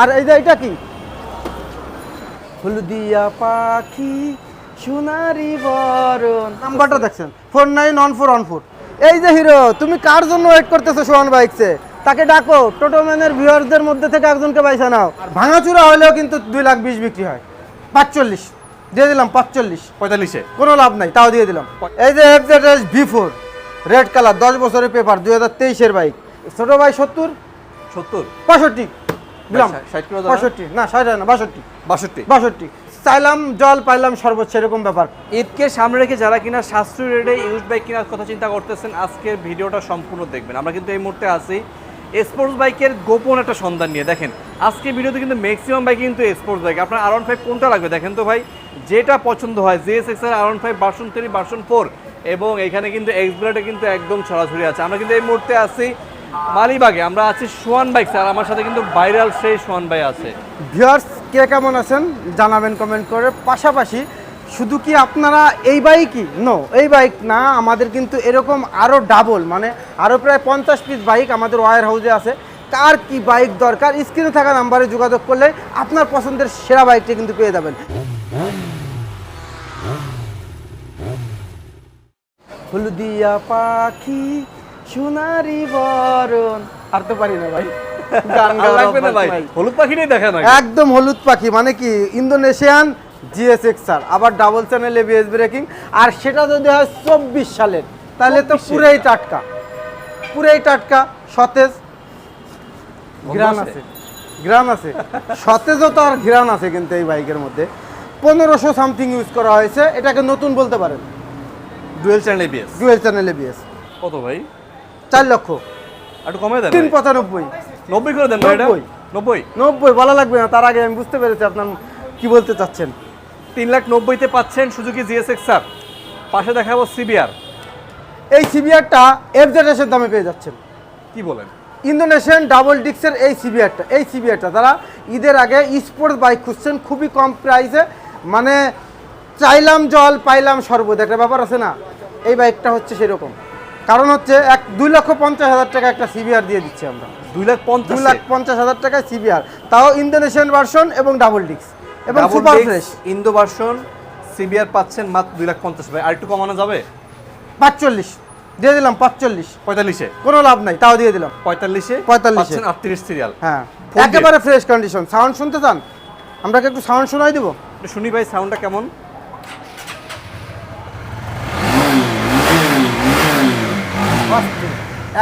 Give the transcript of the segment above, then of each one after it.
আর এই যে এটা কি? হলদিয়া পাখি সোনারি বরণ। নাম্বারটা দেখছেন? Four nine one four one four এই যে হিরো তুমি কার জন্য ওয়েট করতেছো সোহান বাইকসে তাকে ডাকো টোটোম্যানের ভিউয়ারদের মধ্যে থেকে একজনকে পয়সা নাও। আর ভাঙাচুরা হলেও কিন্তু দুই লাখ বিশ বিক্রি হয়। পাঁচচল্লিশ। দিয়ে দিলাম পাঁচচল্লিশ। পঁয়তাল্লিশে। কোনো লাভ নাই তাও দিয়ে দিলাম। এই যে FZ V four red colour দশ বছরের পেপার দুই হাজার তেইশের বাইক ছোটো ভাই সত্তর? সত্তর। পঁয়ষট্টি। না ষাট না বাষট্টি। বাষট্টি? বাষট্টি। চাইলাম জল পাইলাম সর্বোচ্চ এরকম ব্যাপার। ঈদকে সামনে রেখে যারা কিনা সাশ্রয়ী রেটে ইউজ বাইক কেনার কথা চিন্তা করতেছেন আজকের ভিডিওটা সম্পূর্ণ দেখবেন। আমরা কিন্তু এই মুহূর্তে আছি স্পোর্টস বাইকের গোপন একটা সন্ধান নিয়ে। দেখেন আজকের ভিডিওতে কিন্তু ম্যাক্সিমাম বাইক কিন্তু স্পোর্টস বাইক। আপনার আর ফাইভ কোনটা লাগবে দেখেন তো ভাই? যেটা পছন্দ হয় জিএসএক্স এর R five version three version four এবং এখানে কিন্তু এক্সব্লেডে কিন্তু একদম ছড়াছড়ি আছে। আমরা কিন্তু এই মুহূর্তে আছি মালিবাগে, আমরা আছি সোয়ান বাইক স্যার, আমার সাথে কিন্তু ভাইরাল সেই সোয়ান ভাই আছে। ভিউয়ার্স কে কেমন আছেন? জানাবেন কমেন্ট করে। পাশাপাশি, শুধু কি আপনারা এই বাইকই নো এই বাইক না, আমাদের কিন্তু এরকম আরও ডাবল মানে আরও প্রায় পঞ্চাশ পিস বাইক আমাদের ওয়ার হাউসে আছে। কার কি বাইক দরকার? স্ক্রিনে থাকা নাম্বারে যোগাযোগ করলে আপনার পছন্দের সেরা বাইকটি কিন্তু পেয়ে যাবেন। হলদিয়া পাখি সোনারি বরণ। আর তো পারি না ভাই। গান লাগবে না ভাই? হলুদ পাখিটাই দেখা না। একদম হলুদ পাখি মানে কি ইন্দোনেশিয়ান জিএসএক্সআর আবার ডাবল চ্যানেল এবিএস ব্রেকিং আর সেটা যদি হয় চব্বিশ সালের তাহলে তো 24 পুরাই টাটকা। পুরাই টাটকা সতেজ। ঘ্রাণ আছে? আছে। আছে। সতেজও তো আর ঘ্রাণ আছে কিন্তু এই বাইকের মধ্যে। পনেরোশো সামথিং ইউজ করা হয়েছে এটাকে নতুন বলতে পারেন। Dual channel ABS dual channel ABS কত ভাই? চার লক্ষ। একটু কমে দেন তিন। পঁচানব্বই। নব্বই করে দেন এটা? নব্বই। নব্বই? নব্বই বলা লাগবে না তার আগে আমি বুঝতে পেরেছি আপনার কি বলতে চাচ্ছেন। তিন লাখ নব্বইতে পাচ্ছেন সুজুকি জিএসএক্স স্যার। পাশে দেখাবো সিবিআর। এই সিবিআরটা এফ এফজেডএসের দামে পেয়ে যাচ্ছেন। কি বলেন? ইন্দোনেশিয়ান ডাবল ডিক্সের এই সিবিআরটা এই সিবিআরটা তারা ঈদের আগে স্পোর্টস বাইক খুঁজছেন খুবই কম প্রাইসে মানে চাইলাম জল পাইলাম শরবত একটা ব্যাপার আছে না? এই বাইকটা হচ্ছে সেরকম। কারণ হচ্ছে এক দুই লক্ষ পঞ্চাশ হাজার টাকা একটা সিবিআর দিয়ে দিচ্ছি আমরা। দুই লাখ পঞ্চাশ দুই লাখ পঞ্চাশ হাজার টাকায় সিবিআর তাও ইন্দোনেশিয়ান ভার্সন এবং ডাবল ডিক্স এবং super fresh Indo version CBR পাচ্ছেন মাত্র দুই লাখ পঞ্চাশ। ভাই আর একটু কমানো যাবে? পাঁচচল্লিশ। দিয়ে দিলাম পাঁচচল্লিশ। পঁয়তাল্লিশে? কোনো লাভ নাই তাও দিয়ে দিলাম। পঁয়তাল্লিশে? 45 পাচ্ছেন আটত্রিশ সিরিয়াল হ্যাঁ। একেবারে ফ্রেশ কন্ডিশন সাউন্ড শুনতে চান? আমরা কি একটু সাউন্ড শোনাই দিব? একটু শুনি ভাই সাউন্ডটা কেমন?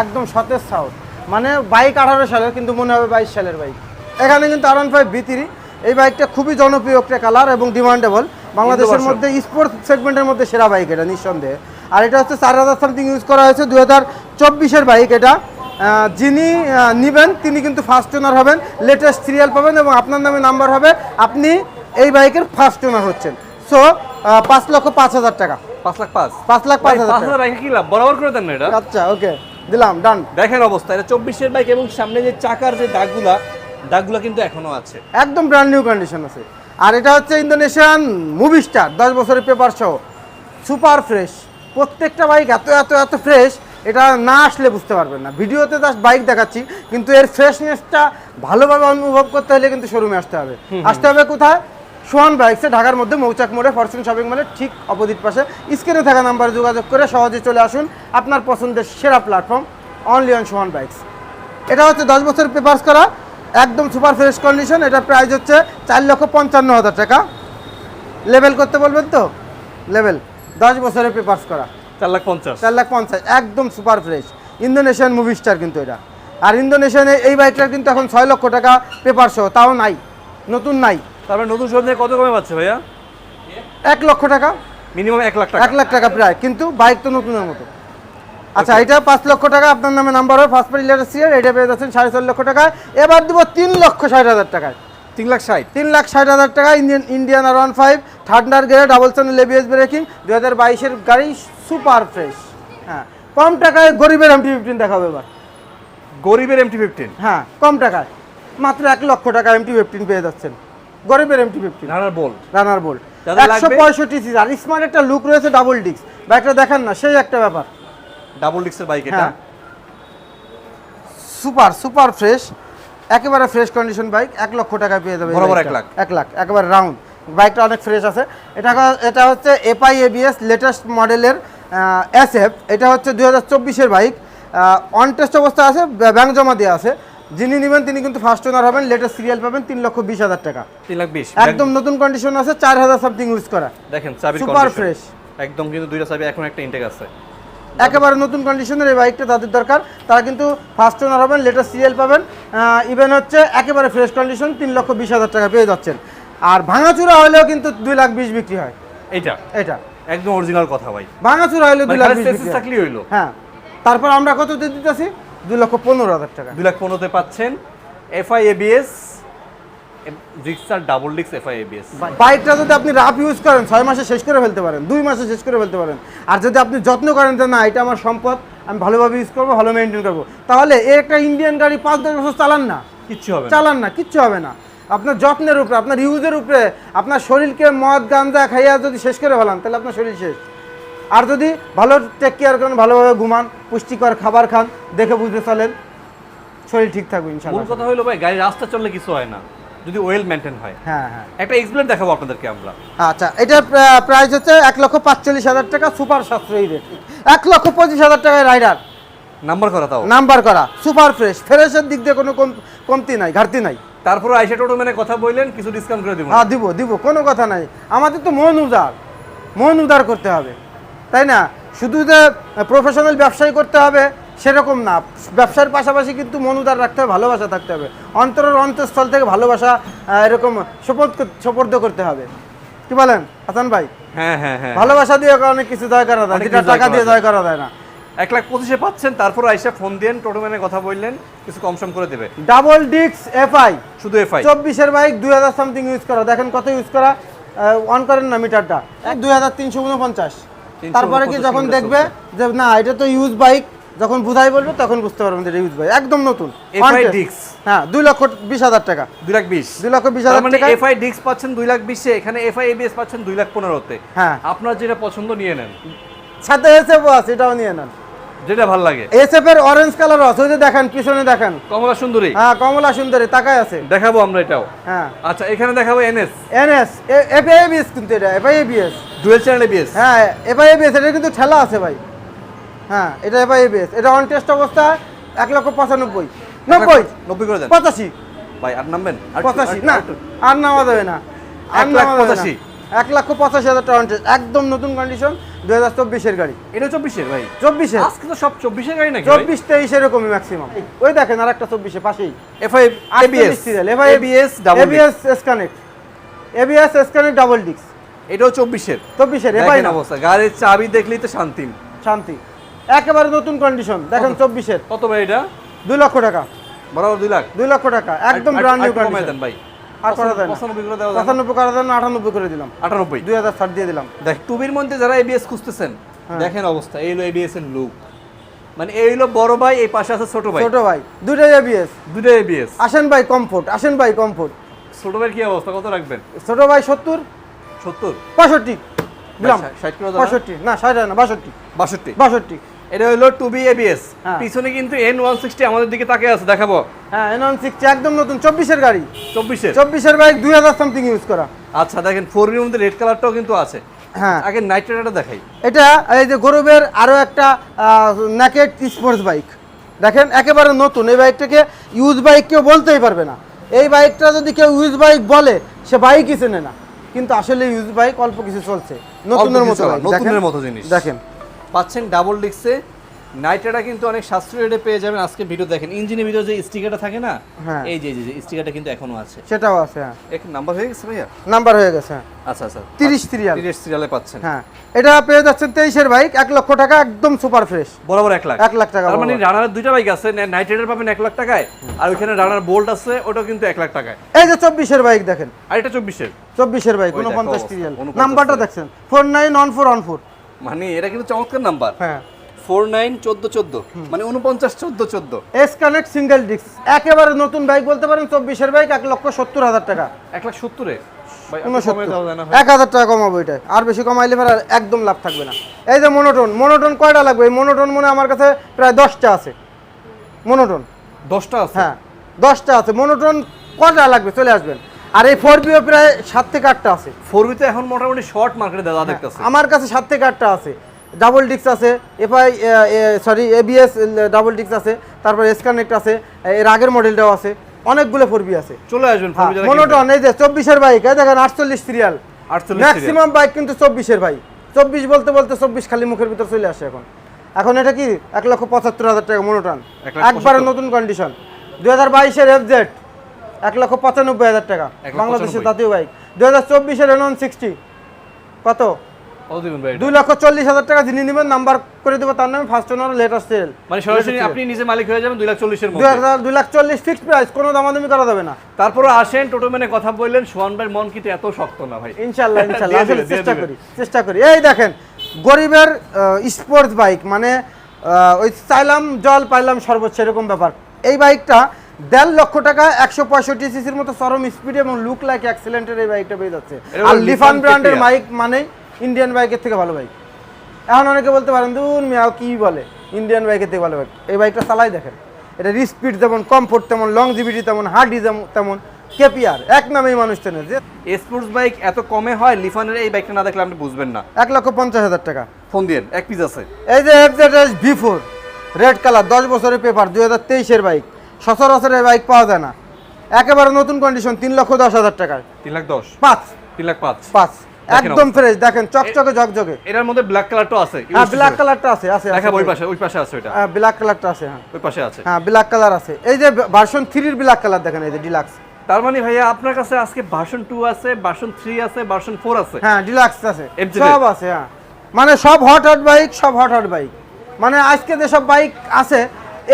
একদম সতেজ সাউন্ড মানে বাইক আঠারো সালের কিন্তু মনে হবে বাইশ সালের বাইক এখানে কিন্তু আর ফাইভ ভিতিরি এই বাইকটা খুবই জনপ্রিয় একটা কালার এবং ডিমান্ডেবল বাংলাদেশের মধ্যে স্পোর্টস সেগমেন্টের মধ্যে সেরা বাইক এটা নিঃসন্দেহে। আর এটা হচ্ছে চার হাজার সামথিং ইউজ করা হয়েছে দু হাজার চব্বিশের বাইক এটা। যিনি নিবেন তিনি কিন্তু ফার্স্ট ওনার হবেন লেটেস্ট সিরিয়াল পাবেন এবং আপনার নামে নাম্বার হবে আপনি এই বাইকের ফার্স্ট ওনার হচ্ছেন। সো পাঁচ লক্ষ পাঁচ হাজার টাকা। লাখ পাঁচ। পাঁচ লাখ রেখে কি লাভ? বরাবর করে দেন না এটা? আচ্ছা ওকে দিলাম ডান দেখেন অবস্থা এটা বাইক এবং সামনে যে চাকার যে দাগগুলা দাগগুলা কিন্তু এখনও আছে। একদম ব্র্যান্ড নিউ কন্ডিশন আছে। আর এটা হচ্ছে ইন্দোনেশিয়ান মুভি স্টার দশ বছরের পেপার সহ সুপার ফ্রেশ প্রত্যেকটা বাইক এত এত এত ফ্রেশ এটা না আসলে বুঝতে পারবেন না। ভিডিওতে জাস্ট বাইক দেখাচ্ছি কিন্তু এর ফ্রেশনেসটা ভালোভাবে অনুভব করতে হলে কিন্তু শোরুমে আসতে হবে। আসতে হবে কোথায়? সোহান বাইকসে ঢাকার মধ্যে মৌচাক মোড়ে ফরচুন শপিং মলের ঠিক অপোজিট পাশে স্ক্রিনে থাকা নাম্বারে যোগাযোগ করে সহজে চলে আসুন আপনার পছন্দের সেরা platform only on Sohan bikes. এটা হচ্ছে দশ বছর পেপার্স করা একদম সুপার ফ্রেশ কন্ডিশন। এটা প্রাইস হচ্ছে চার লক্ষ পঞ্চান্ন হাজার টাকা। লেভেল করতে বলবেন তো? লেভেল দশ বছরের পেপার্স করা। চার লাখ পঞ্চাশ। চার লাখ পঞ্চাশ একদম super fresh. Indonesian movie star কিন্তু এটা। আর ইন্দোনেশিয়ানে এই বাইকটার কিন্তু এখন ছয় লক্ষ টাকা পেপার সহ তাও নাই নতুন নাই। তারপরে নতুন শোরুম থেকে কত কমে পাচ্ছে ভাইয়া? এক লক্ষ টাকা। মিনিমাম এক লাখ টাকা। এক লাখ টাকা প্রায় কিন্তু বাইক তো নতুনের মতো। আচ্ছা এটা পাঁচ লক্ষ টাকা আপনার নামে নাম্বার হবে ফার্স্ট পার্টি লেটার সিয়ার এটা পেয়ে যাচ্ছেন সাড়ে চার লক্ষ টাকায়। এবার দিব তিন লক্ষ ষাট হাজার টাকায়। তিন লাখ ষাট? তিন লাখ ষাট হাজার টাকা Indian Indian R one five থার্ডার গেড়ে ডাবল চ্যানেল এবিএস ব্রেকিং দু হাজার বাইশের গাড়ি সুপার ফ্রেশ হ্যাঁ কম টাকায় গরিবের এমটি ফিফটিন দেখাবো এবার। গরিবের এমটি ফিফটিন হ্যাঁ কম টাকায়। মাত্র এক লক্ষ টাকা এমটি ফিফটিন পেয়ে যাচ্ছেন। গরিবের এমটি ফিফটিন রানার বল রানার বোল্ট একশো পঁয়ষট্টি সিসি আর স্মার্ট একটা লুক রয়েছে ডাবল ডিস্ক বাইকটা দেখেন না সেই একটা ব্যাপার। ডাবল ডিক্সের বাইক এটা? হ্যাঁ। সুপার সুপার ফ্রেশ একেবারে ফ্রেশ কন্ডিশন বাইক এক লক্ষ টাকা পেয়ে যাবে বরাবর এক লাখ? এক লাখ। একেবারে রাউন্ড বাইকটা অনেক ফ্রেশ আছে। এটা এটা হচ্ছে এফআই এবিএস লেটেস্ট মডেলের এস এফ এটা হচ্ছে দুই হাজার চব্বিশের বাইক অন টেস্ট অবস্থা আছে ব্য- ব্যাংক জমা দেওয়া আছে। যিনি নেবেন তিনি কিন্তু ফার্স্ট ওনার হবেন লেটেস্ট সিরিয়াল পাবেন তিন লক্ষ বিশ হাজার টাকা। তিন লাখ বিশ। একদম নতুন কন্ডিশন আছে চার হাজার সামথিং ইউজ করা। দেখেন Super condition। fresh। একদম কিন্তু দুইটা চাবি এখন একটা ইনটেক আছে। একেবারে নতুন কন্ডিশনের এই বাইকটা তাদের দরকার। তারা কিন্তু ফার্স্ট ওনার হবেন লেটেস্ট সিরিয়াল পাবেন ইভেন হচ্ছে একেবারে ফ্রেশ কন্ডিশন তিন লক্ষ বিশ হাজার টাকা পেয়ে যাচ্ছেন। আর ভাঙাচুরা হলেও কিন্তু দুই লাখ বিশ বিক্রি হয়। এটা এটা একদম অরিজিনাল কথা ভাই। ভাঙাচুরা হলে দুই মানে লাখ বিশ থাকলেই হইল। হ্যাঁ। তারপর আমরা কত দিয়ে দিতেছি? দুই লক্ষ পনেরো হাজার টাকা। দুই লাখ পনেরোতে পাচ্ছেন এফআই এবিএস জিক্সার ডাবল ডিক্স এফআই এবিএস বাইকটা যদি আপনি রাফ ইউজ করেন ছয় মাসে শেষ করে ফেলতে পারেন দুই মাসে শেষ করে ফেলতে পারেন। আর যদি আপনি যত্ন করেন যে না এটা আমার সম্পদ আমি ভালোভাবে ইউজ করব ভালো মেনটেন করব তাহলে এই একটা ইন্ডিয়ান গাড়ি পাঁচ দশ বছর চালান না। কিচ্ছু হবে না। চালান না কিচ্ছু হবে না। আপনার যত্নের উপরে আপনার ইউজের উপরে আপনার শরীরকে মদ গাঞ্জা খাইয়া যদি শেষ করে ফেলান তাহলে আপনার শরীর শেষ। আর যদি ভালো টেক কেয়ার করেন ভালোভাবে ঘুমান পুষ্টিকর খাবার খান দেখে বুঝতে চলেন শরীর ঠিক থাকবে মূল কথা হলো ভাই গাড়ি রাস্তা চললে কিছু হয় না যদি ওয়েল মেনটেন হয়। হ্যাঁ হ্যাঁ। একটা এক্সপ্লেন দেখাবো আপনাদেরকে আমরা। আচ্ছা এটার প্রাইস হচ্ছে এক লক্ষ পাঁচচল্লিশ হাজার টাকা সুপার সাশ্রয়ী রেট এক লক্ষ পঁচিশ হাজার টাকায় রাইডার নাম্বার করা তাও। নাম্বার করা সুপার ফ্রেশ ফ্রেশের দিক দিয়ে কোনো কম- কমতি নাই ঘাটতি নাই। তারপরে আইসা টোটো মানে কথা বললেন কিছু ডিসকাউন্ট করে দিব হ্যাঁ দিব দিব কোনো কথা নাই। আমাদের তো মন উদার মন উদার করতে হবে। তাই না? শুধু যে প্রফেশনাল ব্যবসায়ী করতে হবে সেরকম না। ব্যবসার পাশাপাশি কিন্তু মন উদার রাখতে হবে ভালোবাসা থাকতে হবে। অন্তরের অন্তঃস্থল থেকে ভালোবাসা এরকম সোপর্দ সোপর্দ করতে হবে। কি বলেন হাসান ভাই? হ্যাঁ হ্যাঁ হ্যাঁ। ভালোবাসা দিয়ে অনেক কিছু জয় করা যায় যেটা টাকা দিয়ে। জয় করা যায় না। এক লাখ পঁচিশে পাচ্ছেন তারপর আইসা ফোন দিয়েন টোটো ম্যানে কথা বললেন কিছু কম সম করে দেবে। ডাবল ডিক্স এফআই শুধু এফআই চব্বিশের বাইক দুই হাজার সামথিং ইউজ করা। দেখেন কত ইউজ করা অন করেন না মিটারটা। দুই হাজার তিনশো উনপঞ্চাশ। তারপরে কি যখন দেখবে যে না এটা তো ইউজ বাইক যখন বুঝাই বলবে তখন বুঝতে পারবেন যে এটা ইউজ বাইক একদম নতুন। Dix। হ্যাঁ দুই লক্ষ বিশ হাজার টাকা। দুই লাখ বিশ। দুই লক্ষ বিশ হাজার টাকা এফআই ডিক্স পাচ্ছেন দুই লাখ বিশে এখানে এফআই এবিএস পাচ্ছেন দুই লাখ পনেরোতে। হ্যাঁ। আপনার যেটা পছন্দ নিয়ে নেন। সাথে এসে বস এটাও নিয়ে নেন। যেটা ভালো লাগে। এসএফ এর অরেঞ্জ কালার আছে ওই যে দেখেন পিছনে দেখেন। কমলা সুন্দরী? হ্যাঁ কমলা সুন্দরী তাকায় আছে। দেখাবো আমরা এটাও। হ্যাঁ। আচ্ছা এখানে দেখাবো এনএস এনএস এফআইএবিএস কিন্তু এটা এফআইএবিএস ডুয়েল চ্যানেল এবিএস হ্যাঁ এফআইএবিএস এটা কিন্তু ঠেলা আছে ভাই। হ্যাঁ এটা এফআইএবিএস এটা অন টেস্ট অবস্থা এক লক্ষ পঁচানব্বই। নব্বই? নব্বই করে দেন। পঁচাশি। ভাই আর নামবেন? পঁচাশি না আর নামা যাবে না আর এক লাখ। পঁচাশি। এক লক্ষ পঁচাশি হাজার টাকা একদম নতুন কন্ডিশন দুই হাজার চব্বিশের গাড়ি। এটা চব্বিশের ভাই? চব্বিশের। আজকে তো সব চব্বিশের গাড়ি নাকি চব্বিশ তেইশ এরকমই ম্যাক্সিমাম ওই দেখেন আর একটা চব্বিশে পাশেই FI ABS ABS double ABS S connect ABS S connect double ডিক্স এটাও চব্বিশের। চব্বিশের এফআই দেখেন অবস্থা গাড়ির চাবি দেখলেই তো শান্তি। শান্তি। একেবারে নতুন কন্ডিশন দেখেন চব্বিশের। কত ভাই এটা? দুই লক্ষ টাকা। বরাবর দুই লাখ। দুই লক্ষ টাকা একদম ব্র্যান্ড নিউ কন্ডিশন ভাই। আর করা যায় না। পঁচানব্বই করে দেওয়া যায় না? পঁচানব্বই করা দেন আটানব্বই করে দিলাম। আটানব্বই? দুই হাজার দিয়ে দিলাম। দেখ টুবির মধ্যে যারা এবিএস খুঁজতেছেন হ্যাঁ। দেখেন অবস্থা এই হলো এবিএস এর লুক মানে এই হলো বড় ভাই এই পাশে আছে ছোট ভাই। ছোট ভাই দুইটাই এবিএস দুটো এবিএস আসেন ভাই কমফোর্ট আসেন ভাই কমফোর্ট ছোট ভাইয়ের কি অবস্থা কত রাখবেন? ছোট ভাই সত্তর। সত্তর? পঁয়ষট্টি দিলাম ষাট- ষাট করে দাও না? পঁয়ষট্টি না ষাট হয় না বাষট্টি। বাষট্টি? বাষট্টি। এটা হলো টু বি এবিএস। পিছনে কিন্তু এন ওয়ান সিক্সটি আমাদের দিকে তাকে আছে দেখাবো। হ্যাঁ এনন সিক্সটি একদম নতুন চব্বিশের গাড়ি। চব্বিশের? চব্বিশের বাইক দুই হাজার সামথিং ইউজ করা। আচ্ছা দেখেন ফোর এর মধ্যে রেড কালারটাও কিন্তু আছে। হ্যাঁ। আগে নাইট রাইডারটা দেখাই। এটা এই যে গৌরবের আরও একটা ন্যাকেট স্পোর্টস বাইক দেখেন একেবারে নতুন। এই বাইকটাকে ইউজ বাইক কেউ বলতেই পারবে না। এই বাইকটা যদি কেউ ইউজ বাইক বলে সে বাইকই চেনে না। কিন্তু আসলে ইউজ বাইক অল্প কিছু চলছে। নতুনের মতো নতুনের মতো জিনিস। দেখেন। পাচ্ছেন ডাবল ডিক্সে নাইট্রাটা কিন্তু অনেক সাশ্রয় রেটে পেয়ে যাবেন। আজকে ভিডিও দেখেন ইঞ্জিনের ভিডিও যে স্টিকারটা থাকে না হ্যাঁ। এই যে যে স্টিকারটা কিন্তু এখনও আছে। সেটাও আছে হ্যাঁ। এক নাম্বার হয়ে গেছে ভাইয়া? নাম্বার হয়ে গেছে হ্যাঁ। আচ্ছা আচ্ছা। 30 সিরিয়াল 30 সিরিয়ালে পাচ্ছেন। হ্যাঁ। এটা পেয়ে যাচ্ছেন 23 এর বাইক 1 লক্ষ টাকা একদম সুপার ফ্রেশ বরাবর 1 লাখ। 1 লাখ টাকা তার মানে রানার দুইটা বাইক আছে নাইট পাবেন 1 লাখ টাকায় আর ওখানে রানার বোল্ট আছে ওটাও কিন্তু 1 লাখ টাকায়। এই যে 24 এর বাইক দেখেন। আর এটা 24 এর 24 এর বাইক 49 সিরিয়াল নাম্বারটা দেখেন 491414 মানে এটা কিন্তু চমৎকার নাম্বার। হ্যাঁ। ফোর নাইন চোদ্দ চোদ্দ। মানে উনপঞ্চাশ চোদ্দ চোদ্দ। এস কানেক্ট সিঙ্গেল ডিস্ক একেবারে নতুন বাইক বলতে পারেন চব্বিশের বাইক এক লক্ষ সত্তর হাজার টাকা। এক লাখ সত্তরে? এক হাজার টাকা কমাবো এটা। আর বেশি কমাইলে ফের একদম লাভ থাকবে না। এই যে মনোটন মনোটন কয়টা লাগবে? এই মনোটন মনে আমার কাছে প্রায় দশটা আছে। মনোটন দশটা আছে? হ্যাঁ দশটা আছে। মনোটন কটা লাগবে? চলে আসবেন। আর এই ফোর বিও প্রায় সাত থেকে আটটা আছে। ফোর বি তো এখন মোটামুটি শর্ট মার্কেটে দাদা দেখতেছে। আমার কাছে সাত থেকে আটটা আছে। ডাবল ডিক্স আছে এফআই সরি এবিএস ডাবল ডিক্স আছে তারপর এসকানেক্ট আছে এর আগের মডেলটাও আছে অনেকগুলো ফোর বি আছে। চলে আসবেন মনোটন এই যে চব্বিশের বাইক দেখেন আটচল্লিশ সিরিয়াল 48 ম্যাক্সিমাম বাইক কিন্তু চব্বিশের ভাই চব্বিশ বলতে বলতে চব্বিশ খালি মুখের ভিতর চলে আসে এখন। এখন এটা কি? এক লক্ষ পঁচাত্তর হাজার টাকা মনোটন একবারে নতুন কন্ডিশন দুই হাজার বাইশের এফ জেড এক লক্ষ পঁচানব্বই হাজার টাকা বাংলাদেশের জাতীয় বাইক। দুই হাজার চব্বিশের এনন সিক্সটি কত? ভাই? দুই লক্ষ চল্লিশ হাজার টাকা যিনি নেবেন নাম্বার করে দেবো তার নামে ফার্স্ট ওনার লেটার সেল মানে সরাসরি আপনি নিজে মালিক হয়ে যাবেন দুই লাখ চল্লিশের মধ্যে। হাজার দুই লাখ চল্লিশ ফিক্সড প্রাইস কোনো দামাদামি করা যাবে না। তারপরে আসেন টোটো মেনে কথা বললেন সোহান ভাইয়ের মন কিন্তু এত শক্ত না ভাই। ইনশাল্লাহ ইনশাল্লাহ চেষ্টা করি চেষ্টা করি। এই দেখেন গরিবের স্পোর্টস বাইক মানে ওই চাইলাম জল পাইলাম সর্বোচ্চ এরকম ব্যাপার। এই বাইকটা দেড় লক্ষ টাকা একশো পঁয়ষট্টি সিসির মতো চরম স্পিড এবং লুক লাইক অ্যাক্সিলেন্টের এই বাইকটা পেয়ে যাচ্ছে। আর লিফান ব্র্যান্ডের বাইক মানে ইন্ডিয়ান বাইকের থেকে ভালো বাইক এখন অনেকে বলতে পারেন দুন মিয়াও কি বলে? ইন্ডিয়ান বাইকের থেকে ভালো বাইক এই বাইকটা চালাই দেখেন। এটা স্পিড যেমন কমফোর্ট তেমন লং লংজিভিটি তেমন হার্ডি তেমন কেপিআর এক নামেই মানুষ চেনে যে স্পোর্টস বাইক এত কমে হয় লিফানের এই বাইকটা না দেখলে আপনি বুঝবেন না। এক লক্ষ পঞ্চাশ হাজার টাকা। ফোন দিয়ে এক পিস আছে। এই যে FZ V four red colour দশ বছরের পেপার দুই হাজার তেইশের বাইক সচরাচর এই বাইক পাওয়া যায় না। একেবারে নতুন কন্ডিশন তিন লক্ষ দশ হাজার টাকার তিন লাখ দশ? পাঁচ। তিন লাখ পাঁচ। পাঁচ। একদম ফ্রেশ দেখেন চকচকে ঝকঝকে। এটার মধ্যে ব্ল্যাক কালারটা আছে হ্যাঁ ব্ল্যাক কালারটা আছে আছে দেখা ওই পাশে ওই পাশে আছে ওইটা। হ্যাঁ ব্ল্যাক কালারটা আছে হ্যাঁ। ওই পাশে আছে। হ্যাঁ ব্ল্যাক কালার আছে। এই যে ভার্সন থ্রির ব্ল্যাক কালার দেখেন এই যে ডিলাক্স তার মানে ভাইয়া আপনার কাছে আজকে ভার্সন টু আছে ভার্সন থ্রি আছে ভার্সন ফোর আছে। হ্যাঁ ডিলাক্স আছে। সব আছে হ্যাঁ। মানে সব হট হট বাইক সব হট হট বাইক মানে আজকে যে সব বাইক আছে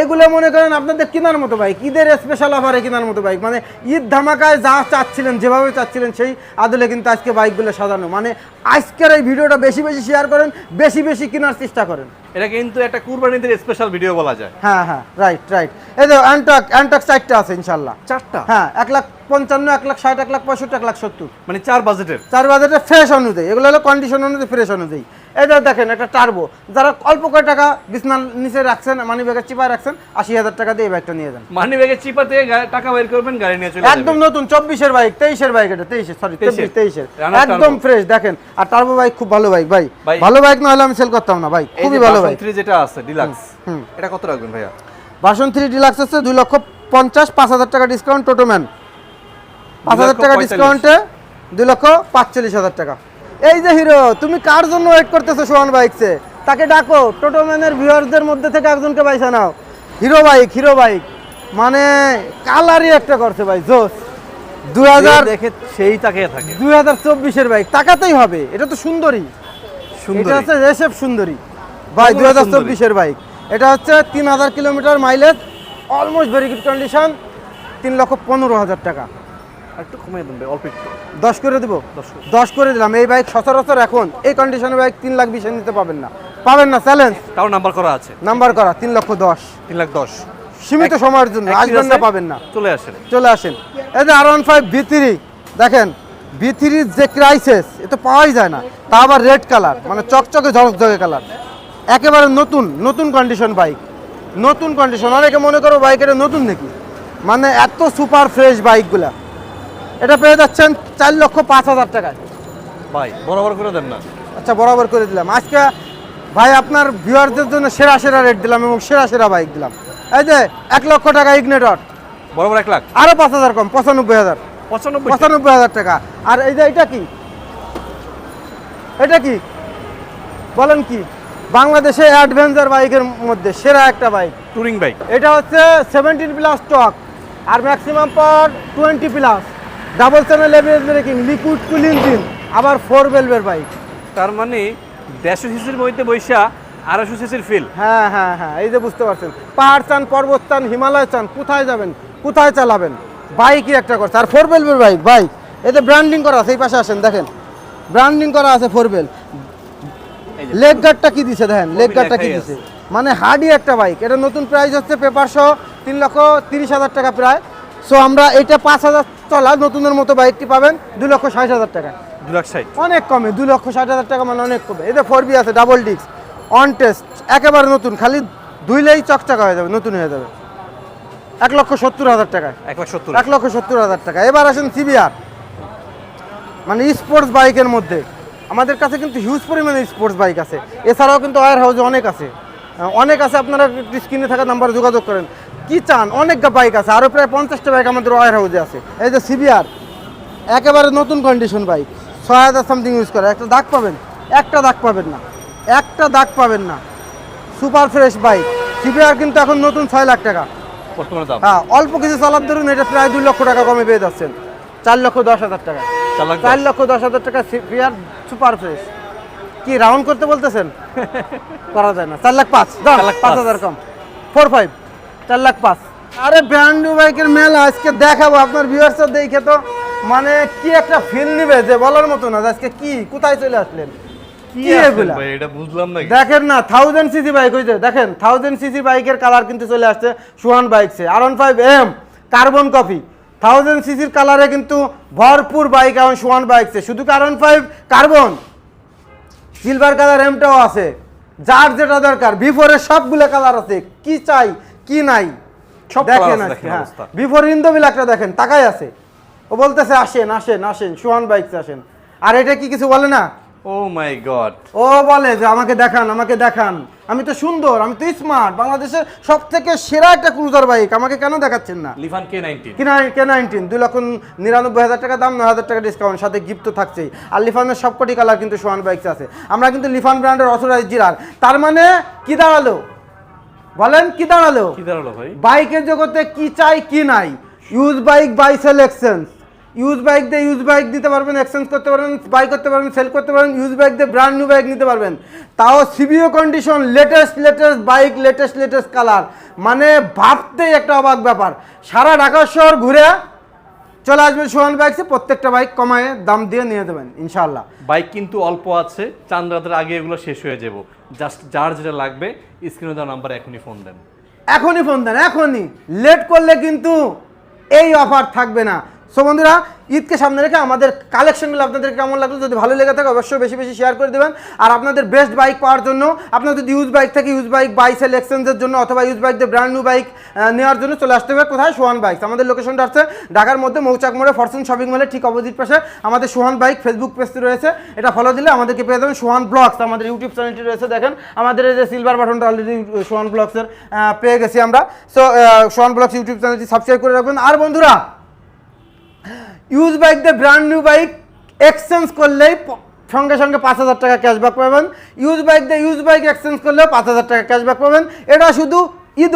এগুলো মনে করেন আপনাদের কেনার মতো বাইক ঈদের স্পেশাল অফারে কেনার মতো বাইক মানে ঈদ ধামাকায় যা চাচ্ছিলেন যেভাবে চাচ্ছিলেন সেই আদলে কিন্তু আজকে বাইকগুলো সাজানো। মানে আজকের এই ভিডিওটা বেশি বেশি শেয়ার করেন বেশি বেশি কেনার চেষ্টা করেন। এটা কিন্তু একটা কুরবানিদের স্পেশাল ভিডিও বলা যায়। হ্যাঁ হ্যাঁ রাইট রাইট এই তো অ্যান্টক অ্যান্টক চারটা আছে ইনশাল্লাহ চারটা? হ্যাঁ এক লাখ পঞ্চান্ন এক লাখ ষাট এক লাখ পঁয়ষট্টি এক লাখ সত্তর। মানে চার বাজেটের? চার বাজারে ফ্রেশ অনুযায়ী এগুলো হলো কন্ডিশন অনুযায়ী ফ্রেশ অনুযায়ী। এটা দেখেন একটা টার্বো যারা অল্প কয় টাকা বিছনার নিচে রাখছেন মানি ব্যাগের চিপায় রাখছেন আশি হাজার টাকা দিয়ে এই বাইকটা নিয়ে যান। মানি ব্যাগের চিপা থেকে টাকা বের করবেন গাড়ি নিয়ে চলে একদম নতুন চব্বিশের বাইক তেইশের বাইক এটা তেইশের সরি 23 তেইশ। তেইশের একদম ফ্রেশ দেখেন। আর টার্বো বাইক খুব ভালো বাইক ভাই। ভালো বাইক না হলে আমি সেল করতাম না ভাই। খুবই ভালো বাইক থ্রি যেটা আছে ডিলাক্স। এটা কত রাখবেন ভাইয়া? ভার্সন থ্রি ডিলাক্স আছে দুই লক্ষ পঞ্চাশ পাঁচ হাজার টাকা ডিসকাউন্ট টোটোম্যান পাঁচ হাজার টাকা ডিসকাউন্টে দুই লক্ষ পাঁচচল্লিশ হাজার টাকা। এই যে হিরো তুমি কার জন্য ওয়েট করতেছো সোহান বাইকসে? তাকে ডাকো টোটোম্যানের ভিউয়ারদের মধ্যে থেকে একজনকে বাইসা নাও। Hero bike Hero bike. মানে কালারই একটা করছে ভাই জোস। দুই হাজার দেখে সেই তাকিয়ে থাকে। দুই হাজার চব্বিশের বাইক তাকাতেই হবে। এটা তো সুন্দরী। সুন্দর। এটা হচ্ছে রেসেপ সুন্দরী। ভাই দুই হাজার চব্বিশের বাইক। এটা হচ্ছে তিন হাজার kilometre mileage almost very good condition তিন লক্ষ পনেরো হাজার টাকা। একটু কমিয়ে দেন ভাই অল্প একটু। দশ করে দেবো? দশ করে। দিলাম। এই বাইক সচরাচর এখন এই কন্ডিশনের বাইক তিন লাখ বিশে নিতে পাবেন না। পাবেন না চ্যালেঞ্জ তাও নাম্বার করা আছে। নাম্বার করা তিন লক্ষ দশ। তিন লাখ দশ। সীমিত সময়ের জন্য আসবেন না পাবেন না। চলে আসেন। চলে আসেন। এই যে R one five V three দেখেন ভি থ্রির যে ক্রাইসিস এ তো পাওয়াই যায় না। তা আবার রেড কালার মানে চকচকে ঝকঝকে কালার একেবারে নতুন নতুন কন্ডিশন বাইক নতুন কন্ডিশন অনেকে মনে করো বাইক এটা নতুন নাকি? মানে এত সুপার ফ্রেশ বাইকগুলা এটা পেয়ে যাচ্ছেন চার লক্ষ পাঁচ হাজার টাকায়। ভাই বরাবর করে দেন না। আচ্ছা বরাবর করে দিলাম। আজকে ভাই আপনার ভিউয়ারদের জন্য সেরা সেরা রেট দিলাম এবং সেরা সেরা বাইক দিলাম। এই যে এক লক্ষ টাকা ইগনেটর বরাবর এক লাখ? আরও পাঁচ হাজার কম পঁচানব্বই হাজার। পঁচানব্বই পঁচানব্বই হাজার টাকা। আর এই যে এটা কি? এটা কি? বলেন কি? বাংলাদেশে অ্যাডভেঞ্চার বাইকের মধ্যে সেরা একটা বাইক টুরিং বাইক এটা হচ্ছে সেভেন্টিন প্লাস টক আর maximum power twenty plus double channel average braking liquid cool engine আবার ফোর বেলভের বাইক তার মানে দেড়শো সিসির মধ্যে বৈশা আড়াইশো সিসির ফিল হ্যাঁ হ্যাঁ হ্যাঁ এই যে বুঝতে পারছেন। পাহাড় চান পর্বত চান হিমালয় চান কোথায় যাবেন? কোথায় চালাবেন? বাইকই একটা করছে। আর ফোর বেলভের বাইক বাইক এতে ব্র্যান্ডিং করা আছে এই পাশে আসেন দেখেন। ব্র্যান্ডিং করা আছে ফোর বেল লেগ গার্ডটা কি দিছে দেখেন? লেগ গার্ডটা কি দিছে? মানে হার্ডি একটা বাইক এটা নতুন প্রাইস হচ্ছে পেপার সহ তিন লক্ষ তিরিশ হাজার টাকা প্রায়। সো আমরা এটা পাঁচ হাজার চলা নতুনের মতো বাইকটি পাবেন দুই লক্ষ ষাট হাজার টাকা। দু লাখ ষাট। অনেক কমে দুই লক্ষ ষাট হাজার টাকা মানে অনেক কমে। এতে ফোর বি আছে ডাবল ডিস্ক অন টেস্ট একেবারে নতুন খালি ধুইলেই চকচকা হয়ে যাবে নতুন হয়ে যাবে। এক লক্ষ সত্তর হাজার টাকা। এক লাখ সত্তর। এক লক্ষ সত্তর হাজার টাকা। এবার আসেন সিবিআর মানে স্পোর্টস বাইকের মধ্যে। আমাদের কাছে কিন্তু হিউজ পরিমাণে স্পোর্টস বাইক আছে। এছাড়াও কিন্তু ওয়ার হাউসে অনেক আছে। অনেক আছে আপনারা স্ক্রিনে থাকা নাম্বারে যোগাযোগ করেন। কি চান? অনেক বাইক আছে আরও প্রায় পঞ্চাশটা বাইক আমাদের ওয়ার হাউসে আছে। এই যে সিবিআর একেবারে নতুন কন্ডিশন বাইক ছয় হাজার সামথিং ইউজ করে। একটা দাগ পাবেন? একটা দাগ পাবেন না। একটা দাগ পাবেন না। সুপার ফ্রেশ বাইক সিবিআর কিন্তু এখন নতুন ছয় লাখ টাকা। হ্যাঁ অল্প কিছু চালার ধরুন এটা প্রায় দুই লক্ষ টাকা কমে পেয়ে যাচ্ছেন। চার লক্ষ দশ হাজার টাকা। চার লক্ষ দশ হাজার টাকা সিপিআর সুপার ফ্রেশ কি রাউন্ড করতে বলতেছেন? করা যায় না। চার লাখ পাঁচ। দাম চার লাখ পাঁচ পাঁচ। হাজার কম। ফোর ফাইভ চার লাখ পাঁচ। আরে ব্র্যান্ড নিউ বাইকের মেলা আজকে দেখাবো আপনার ভিউয়ার্সরা দেখে তো। মানে কি একটা ফিল নিবে যে বলার মতো না আজকে কি কোথায় চলে আসলেন? কি কি এগুলা? এটা বুঝলাম না দেখেন না সিসি বাইক দেখেন সিসি বাইকের কালার কিন্তু চলে আসছে সুহান বাইকসে এম কার্বন কপি থাউজেন্ড সিসির কালারে কিন্তু ভরপুর বাইক এখন সুহান বাইকসে শুধু কার্বন সিলভার কালার এমটাও আছে। যার যেটা দরকার বিফোরের সবগুলো কালার আছে। কি চাই? কি নাই? দেখেন colour আছে, আজকে, দেখেন হ্যাঁ। বিফোর দেখেন তাকাই আছে। ও বলতেছে আসেন আসেন আসেন সুহান বাইকসে আসেন। আর এটা কি কিছু বলে না? ও মাই গড। ও বলে যে আমাকে দেখান আমাকে দেখান। আমি তো সুন্দর আমি তো স্মার্ট বাংলাদেশের সব থেকে সেরা একটা ক্রুজার বাইক আমাকে কেন দেখাচ্ছেন না? Lifan K nineteen? K nineteen? দুই লক্ষ নিরানব্বই হাজার টাকা দাম নয় হাজার টাকা ডিসকাউন্ট সাথে গিফট তো থাকছেই। আর লিফানের সবকটি কালার কিন্তু সোহান বাইকস আছে। আমরা কিন্তু লিফান ব্র্যান্ডের অথরাইজ জিরার তার মানে কি দাঁড়াল? বলেন কি দাঁড়াল? কি দাঁড়াল ভাই? বাইকের জগতে কি চাই কি নাই? Use bike buy sell exchange use bike দিয়ে ইউজ বাইক দিতে পারবেন এক্সচেঞ্জ করতে পারবেন বাই করতে পারবেন সেল করতে পারবেন ইউজ বাইক দিয়ে ব্র্যান্ড নিউ বাইক নিতে পারবেন। তাও সিবিও condition latest latest bike latest latest colour মানে ভাবতেই একটা অবাক ব্যাপার। সারা ঢাকা শহর ঘুরে চলে আসবেন সোহান বাইকসে প্রত্যেকটা বাইক কমায় দাম দিয়ে নিয়ে দেবেন ইনশাল্লাহ বাইক কিন্তু অল্প আছে চাঁদ আগে এগুলো শেষ হয়ে যাব। জাস্ট যার যেটা লাগবে স্ক্রিনে দেওয়া নাম্বার এখনই ফোন দেন। এখনই ফোন দেন, এখনই। লেট করলে কিন্তু এই অফার থাকবে না। সো বন্ধুরা, ঈদকে সামনে রেখে আমাদের কালেকশনগুলো আপনাদের কেমন লাগল যদি ভালো লেগে থাকে, অবশ্যই বেশি বেশি শেয়ার করে দেবেন। আর আপনাদের বেস্ট বাইক পাওয়ার জন্য আপনার যদি ইউজ বাইক থাকে ইউজ বাইক বাই সেল এক্সচেঞ্জের জন্য অথবা ইউজ বাইক দিয়ে ব্র্যান্ড নিউ বাইক নেওয়ার জন্য চলে আসতে হবে কোথায়? সোহান বাইক আমাদের লোকেশনটা আছে ঢাকার মধ্যে মৌচাক মোড়ে ফরচুন শপিং মলের ঠিক অপোজিট পাশে। আমাদের সোহান বাইক ফেসবুক পেজটি রয়েছে। এটা ফলো দিলে আমাদেরকে পেয়ে যাবেন সোহান ব্লগস আমাদের ইউটিউব চ্যানেলটি রয়েছে, দেখেন। আমাদের এই যে সিলভার বাটনটা অলরেডি সোহান ব্লগসের পেয়ে গেছি আমরা। সো সোহান ব্লগস ইউটিউব চ্যানেলটি সাবস্ক্রাইব করে রাখবেন। আর বন্ধুরা ইউজ বাইক দিয়ে ব্র্যান্ড নিউ বাইক এক্সচেঞ্জ করলেই সঙ্গে সঙ্গে পাঁচ হাজার টাকা ক্যাশব্যাক পাবেন। ইউজ বাইক দিয়ে ইউজ বাইক এক্সচেঞ্জ করলেও পাঁচ হাজার টাকা ক্যাশব্যাক পাবেন। এটা শুধু ঈদ